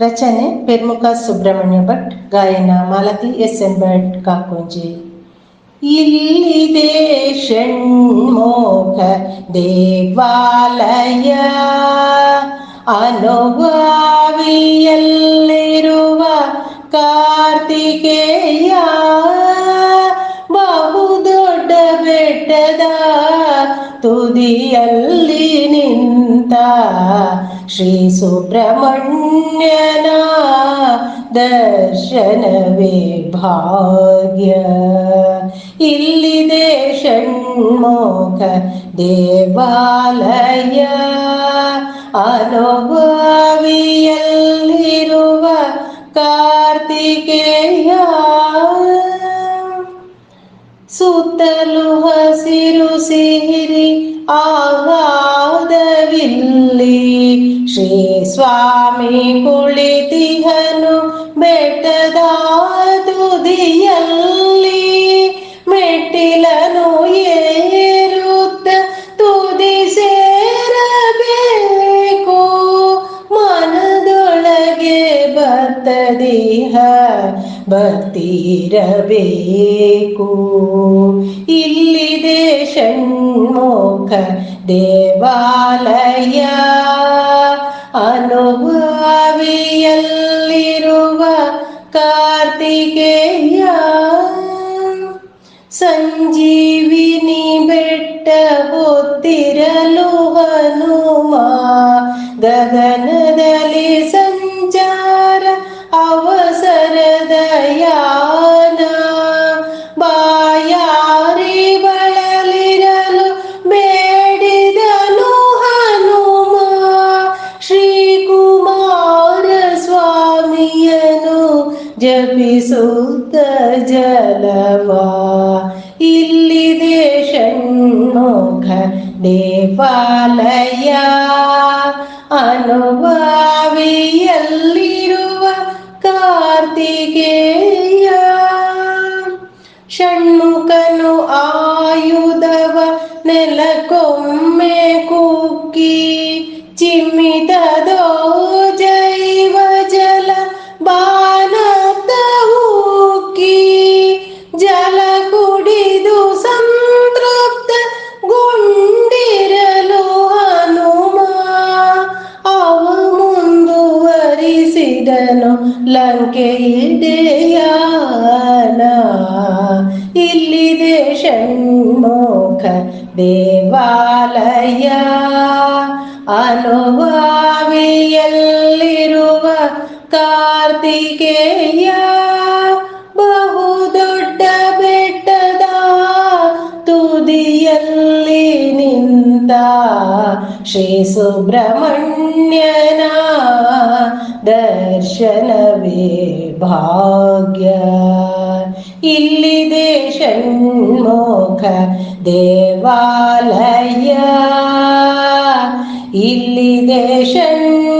ರಚನೆ ಪೆರ್ಮುಖ ಸುಬ್ರಹ್ಮಣ್ಯ ಭಟ್, ಗಾಯನ Malathi S N Bhat Kakonji. ಇಲ್ಲಿದೆ ಷಣ್ಮೋಖ ದೇವಾಲಯ, ಅನುಭಾವಿಯಲ್ಲಿರುವ ಕಾರ್ತಿಕೇಯ, ಬಹುದೊಡ್ಡ ಬೆಟ್ಟದ ತುದಿಯಲ್ಲಿ ಶ್ರೀ ಸುಬ್ರಹ್ಮಣ್ಯನ ದರ್ಶನವೇ ಭಾಗ್ಯ. ಇಲ್ಲಿದೆ ಷಣ್ಮುಖ ದೇವಾಲಯ. ಅನುಭವಿಯಲ್ಲಿರುವ ಕಾರ್ತಿಕೇಯ. ಸುತ್ತಲೂ ಹಸಿರು ಸಿಹಿರಿ ಆಹ್ಲಾದವಿಲ್ಲಿ ಶ್ರೀ ಸ್ವಾಮಿ ಕುಳಿತಿಹನು ಬೆಟ್ಟದ ತುದಿಯಲ್ಲಿ ಮೆಟ್ಟಿಲನು ಏರುತ್ತ ತುದಿ ಸೇರಬೇಕು. ಮನದೊಳಗೆ ಬರ್ತದಿಹ ಭಕ್ತಿರಬೇಕು ಇಲ್ಲಿದೆ ಷಣ್ಮುಖ ದೇವಾಲಯ. ಅನುಭವಿಯಲ್ಲಿರುವ ಕಾರ್ತಿಕೇಯ ಸಂಜೀವಿನಿ ಬೆಟ್ಟ ಹೊತ್ತಿರಲು ಹನುಮ ಗಗನದಲ್ಲಿ ಸಂಚಾರ ಅವಸರದ ಯಾನ ಬಾಯಾರಿ ಬಳಲಿರಲು ಬೇಡಿದನು ಹನುಮ. ಶ್ರೀಕುಮಾರ ಸ್ವಾಮಿಯನು ಜಪಿಸುತ್ತ ಜಲವ. ಇಲ್ಲಿದೆ ಷಣ್ಮುಖ ದೇವಾಲಯ. ಅನುಭಾವಿಯಲ್ಲಿರುವ ಕಾರ್ತಿಕೇಯ ಷಣ್ಮುಖನು ಆಯುಧವ ನೆಲಕೊಮ್ಮೆ ಕುಕ್ಕಿ ಚಿಮ್ಮಿತದೋ ಮುಂದುವರಿಸಿದನು ಲಂಕೆಯಿದೆಯಾನ ಇಲ್ಲಿದೆ ಷಣ್ಮುಖ ದೇವಾಲಯ ಅನುಭಾವಿಯಲ್ಲಿರುವ ಕಾರ್ತಿಕೇಯ ಬಹುದೊಡ್ಡ ಶ್ರೀ ಸುಬ್ರಹ್ಮಣ್ಯನ ದರ್ಶನವೇ ಭಾಗ್ಯ ಇಲ್ಲಿದೆ ಷಣ್ಮುಖ ದೇವಾಲಯ ಇಲ್ಲಿದೆ ಷಣ್ಮುಖ ದೇವಾಲಯ